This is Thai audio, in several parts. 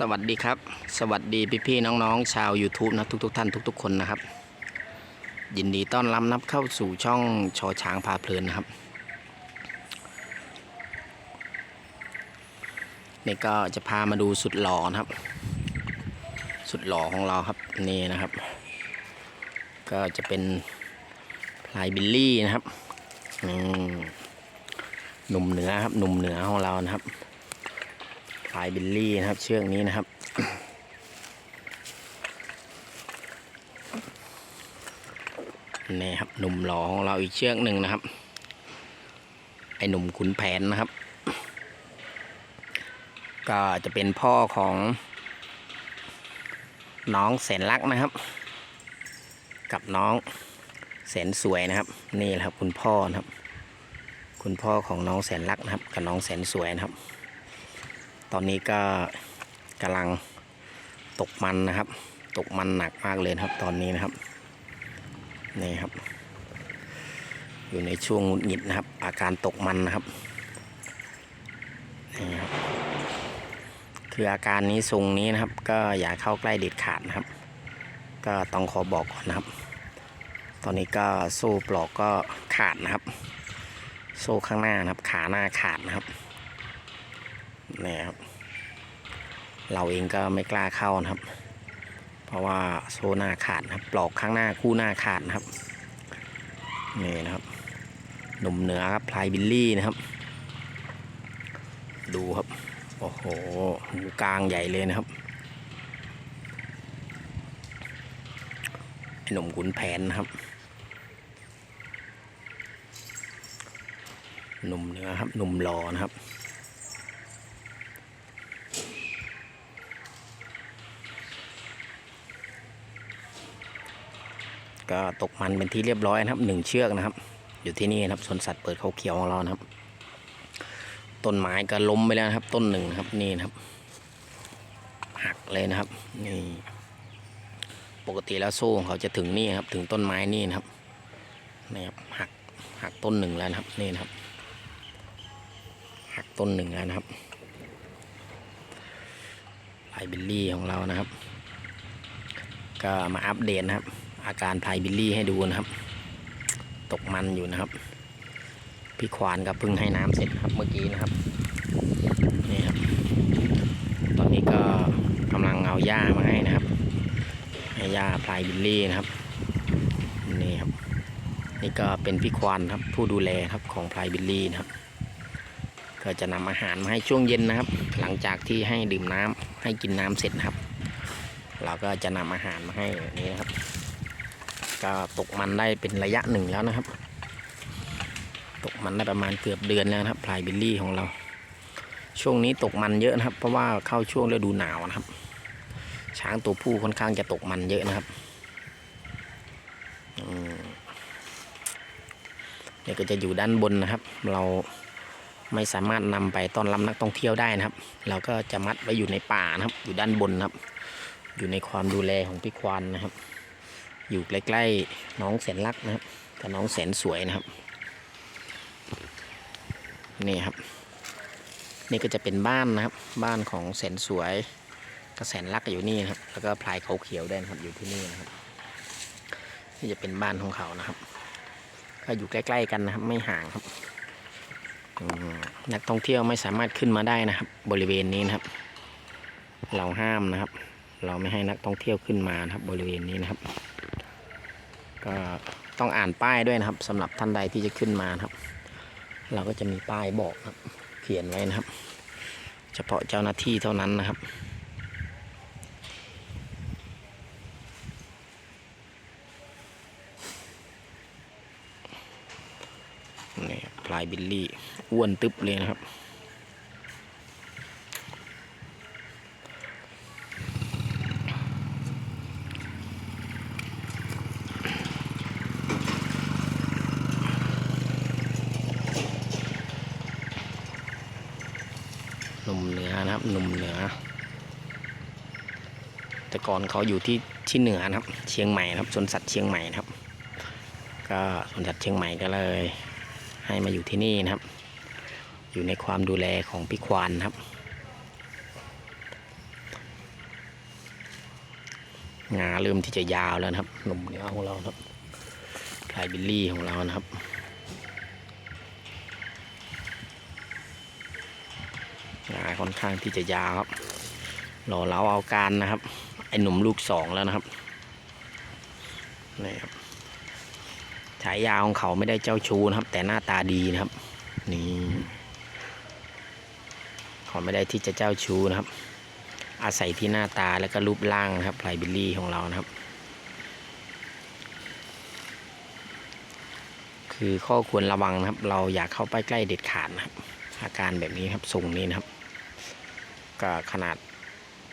สวัสดีครับ สวัสดีพี่ๆน้องๆ ชาว YouTube นะทุกๆทท่านทุก ๆ คนนะครับ ยินดีต้อนรับนับเข้าสู่ช่องชอช้างพาเพลินนะครับ นี่ก็จะพามาดูสุดหล่อนะครับ สุดหล่อของเราครับนี่นะครับ ก็จะเป็นพลายบิลลี่นะครับหนุ่มเหนือครับหนุ่มเหนือของเรานะครับายบิลลี่นะครับ เชือกนี้นะครับ นี่ครับหนุ่มหล่อของเราอีกเชือกหนึ่งนะครับ ไอหนุ่มขุนแผนนะครับ ก็จะเป็นพ่อของน้องแสนรักนะครับ กับน้องแสนสวยนะครับ นี่แหละครับ คุณพ่อนะครับ คุณพ่อของน้องแสนรักนะครับ กับน้องแสนสวยนะครับ อนนี้ก็กำลังตกมันนะครับ ตกมันหนักมากเลยครับ ตอนนี้นะครับนี่ครับ อยู่ในช่วงหงุดหงิดนะครับ อาการตกมันนะครับนี่ครับ คืออาการนี้ทรงนี้นะครับ ก็อย่าเข้าใกล้เด็ดขาดนะครับ ก็ต้องขอบอกก่อนนะครับ ตอนนี้ก็โซ่ปลอกก็ขาดนะครับ โซ่ข้างหน้านะครับ ขาหน้าขาดนะครับ นี่ครับ เราเองก็ไม่กล้าเข้านะครับ เพราะว่าโซหน้าขาดนะครับ ปลอกข้างหน้าคู่หน้าขาดนะครับ นี่นะครับ หนุ่มเหนือครับพลายบิลลี่นะครับ ดูครับ โอ้โหหูกลางใหญ่เลยนะครับหนุ่มขุนแผนนะครับ หนุ่มเหนือครับ หนุ่มหล่อนะครับ ก็ตกมันเป็นที่เรียบร้อยนะครับหนึ่งเชือกนะครับ อยู่ที่นี่นะครับสวนสัตว์เปิดเขาเขียวของเรานะครับ ต้นไม้ก็ล้มไปแล้วนะครับ ต้นหนึ่งนะครับนี่นะครับ หักเลยนะครับนี่ปกติแล้วโซ่ของเขาจะถึงนี่ครับ ถึงต้นไม้นี่นะครับนี่ครับหักหักต้นหนึ่งแล้วนะครับนี่นะครับ หักต้นหนึ่งแล้วนะครับไลบิลลี่ของเรานะครับ ก็มาอัปเดตนะครับ อาการพลายบิลลี่ให้ดูนะครับ ตกมันอยู่นะครับ พี่ควานก็เพิ่งให้น้ำเสร็จครับเมื่อกี้นะครับนี่ครับ ตอนนี้ก็กำลังเอาหญ้ามาให้นะครับให้หญ้าพลายบิลลี่นะครับนี่ครับ นี่ก็เป็นพี่ควานครับ ผู้ดูแลครับของพลายบิลลี่นะครับ ก็จะนำอาหารมาให้ช่วงเย็นนะครับ หลังจากที่ให้ดื่มน้ำให้กินน้ำเสร็จนะครับ เราก็จะนำอาหารมาให้แบบนี้นะครับ ก็ตกมันได้เป็นระยะหนึ่งแล้วนะครับ ตกมันได้ประมาณเกือบเดือนแล้วนะครับพลายบิลลี่ของเรา ช่วงนี้ตกมันเยอะนะครับ เพราะว่าเข้าช่วงฤดูหนาวนะครับ ช้างตัวผู้ค่อนข้างจะตกมันเยอะนะครับเนี่ยก็จะอยู่ด้านบนนะครับ เราไม่สามารถนำไปต้อนรับนักท่องเที่ยวได้นะครับ เราก็จะมัดไว้อยู่ในป่านะครับ อยู่ด้านบนนะครับ อยู่ในความดูแลของพี่ควานนะครับ อยู่ใกล้ๆน้องแสนรักนะครับกับน้องแสนสวยนะครับ นี่ครับ นี่ก็จะเป็นบ้านนะครับ บ้านของแสนสวยกับแสนรักอยู่นี่นะครับ แล้วก็พลายเขาเขียวด้วยนะครับอยู่ที่นี่นะครับ นี่จะเป็นบ้านของเขานะครับก็อยู่ใกล้ๆกันนะครับ ไม่ห่างครับนักท่องเที่ยวไม่สามารถขึ้นมาได้นะครับ บริเวณนี้นะครับ เราห้ามนะครับ เราไม่ให้นักท่องเที่ยวขึ้นมานะครับ บริเวณนี้นะครับ ก็ต้องอ่านป้ายด้วยนะครับสำหรับท่านใดที่จะขึ้นมานะครับ เราก็จะมีป้ายบอกครับ เขียนไว้นะครับ เฉพาะเจ้าหน้าที่เท่านั้นนะครับนี่พลายบิลลี่อ้วนตึ๊บเลยนะครับ ห นุ่มเหนือนะครับ หนุ่มเหนือ แต่ก่อนเขาอยู่ที่ที่เหนือนะครับ เชียงใหม่นะครับสวนสัตว์เชียงใหม่นะครับ ก็สวนสัตว์เชียงใหม่ก็เลย ให้มาอยู่ที่นี่นะครับ อยู่ในความดูแลของพี่ควานครับ งาเริ่มที่จะยาวแล้วนะครับ หนุ่มเหนือของเราครับพลายบิลลี่ของเรานะครับ งาค่อนข้างที่จะยาวครับรอเราเอาการนะครับ ไอ้หนุ่มลูกสองแล้วนะครับนี่ครับฉายาของเขาไม่ได้เจ้าชู้นะครับ แต่หน้าตาดีนะครับ นี่เขาไม่ได้ที่จะเจ้าชู้นะครับ อาศัยที่หน้าตาแล้วก็รูปร่างนะครับไพรบิลลี่ของเรานะครับคือข้อควรระวังนะครับ เราอยากเข้าไปใกล้เด็ดขาดนะครับ อาการแบบนี้ครับทรงนี้นะครับ ก็ขนาด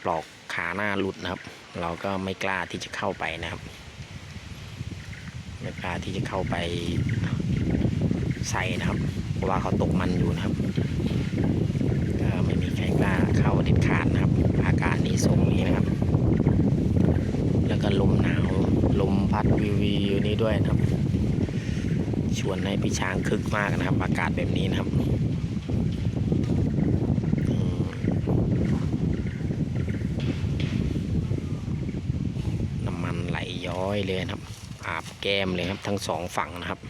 ปลอกขาหน้าหลุดนะครับ เราก็ไม่กล้าที่จะเข้าไปนะครับ ไม่กล้าที่จะเข้าไปใส่นะครับ เพราะว่าเขาตกมันอยู่นะครับก็ไม่มีใครกล้าเข้าเด็ดขาดนะครับ อาการนี้ทรงนี้นะครับ แล้วก็ลมหนาวลมพัดวิววิวนี้ด้วยนะครับ ชวนให้พี่ช้างคึกมากนะครับ อากาศแบบนี้นะครับอืมน้ำมันไหลย้ อยเลยครับ อาบแก้มเลยครับ ทั้งสองฝั่งนะครับ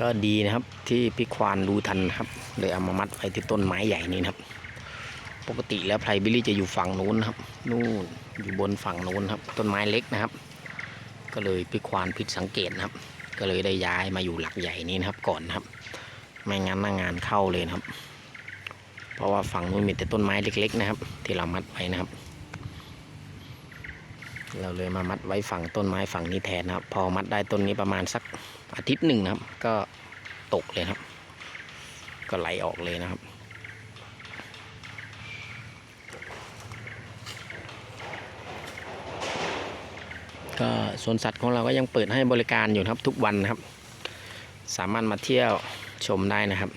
ก็ดีนะครับที่พี่ควานรู้ทันครับเลยเอามามัดไว้ที่ต้นไม้ใหญ่นี้นะครับ ปกติแล้วไพรบิลลี่จะอยู่ฝั่งนู้นนะครับนู่นอยู่บนฝั่งนู้นครับ ต้นไม้เล็กนะครับ ก็เลยพี่ควานผิดสังเกตนะครับ ก็เลยได้ย้ายมาอยู่หลักใหญ่นี้นะครับก่อนนะครับ ไม่งั้นหน้างานเข้าเลยนะครับ เพราะว่าฝั่งนู้นมีแต่ต้นไม้เล็ก ๆ นะครับ ที่เรามัดไว้นะครับ เราเลยมามัดไว้ฝั่งต้นไม้ฝั่งนี้แทนนะครับ พอมัดได้ต้นนี้ประมาณสักอาทิตย์หนึ่งนะครับ ก็ตกเลยครับ ก็ไหลออกเลยนะครับ ก็สวนสัตว์ของเราก็ยังเปิดให้บริการอยู่ครับทุกวันนะครับ สามารถมาเที่ยวชมได้นะครับ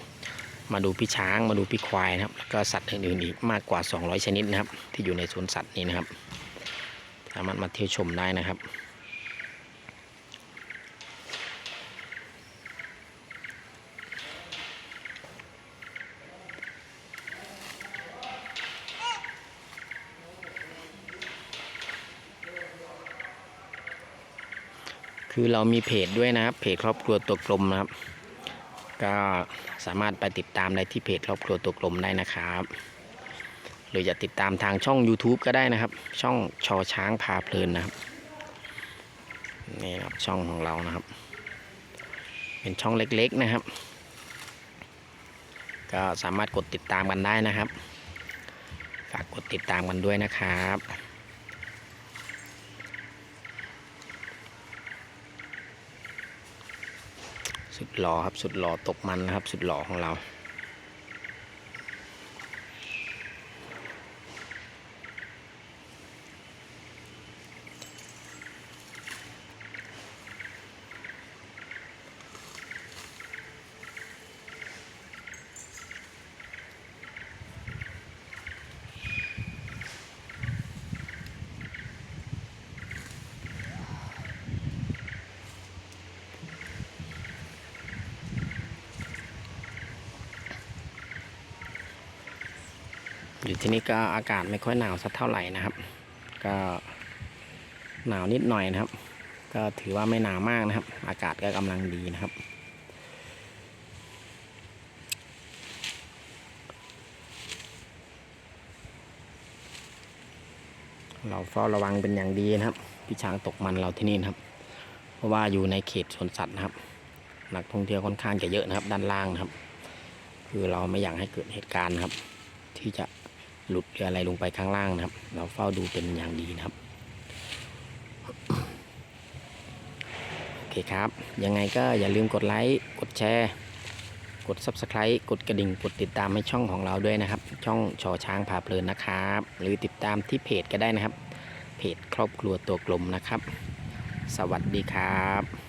มาดูพี่ช้างมาดูพี่ควายนะครับแล้วก็สัตว์อื่นๆอีกมากกว่า 200 ชนิดนะครับ ที่อยู่ในสวนสัตว์นี้นะครับ สามารถมาเที่ยวชมได้นะครับ คือเรามีเพจด้วยนะครับ เพจครอบครัวตัวกลมนะครับ ก็สามารถไปติดตามได้ที่เพจครอบครัวตัวกลมได้นะครับ หรือจะติดตามทางช่อง YouTube ก็ได้นะครับ ช่องชอช้างพาเพลินนะครับนี่ครับช่องของเรานะครับ เป็นช่องเล็กๆนะครับ ก็สามารถกดติดตามกันได้นะครับ ฝากกดติดตามกันด้วยนะครับ สุดหล่อครับ สุดหล่อตกมันนะครับ สุดหล่อของเรา อยู่ที่นี่ก็อากาศไม่ค่อยหนาวสักเท่าไหร่นะครับ ก็หนาวนิดหน่อยนะครับ ก็ถือว่าไม่หนาวมากนะครับ อากาศก็กำลังดีนะครับเราเฝ้าระวังเป็นอย่างดีนะครับ พี่ช้างตกมันเราที่นี่นะครับ เพราะว่าอยู่ในเขตสวนสัตว์นะครับ นักท่องเที่ยวค่อนข้างจะเยอะนะครับ ด้านล่างนะครับ คือเราไม่อยากให้เกิดเหตุการณ์นะครับ ที่จะ หลุดอะไรลงไปข้างล่างนะครับ เราเฝ้าดูเป็นอย่างดีนะครับ โอเคครับ ยังไงก็อย่าลืมกดไลค์กดแชร์ กด Subscribe กดกระดิ่ง กดติดตามให้ช่องของเราด้วยนะครับ ช่องชอช้างพาเพลินนะครับ หรือติดตามที่เพจก็ได้นะครับ เพจครอบครัวตัวกลมนะครับ สวัสดีครับ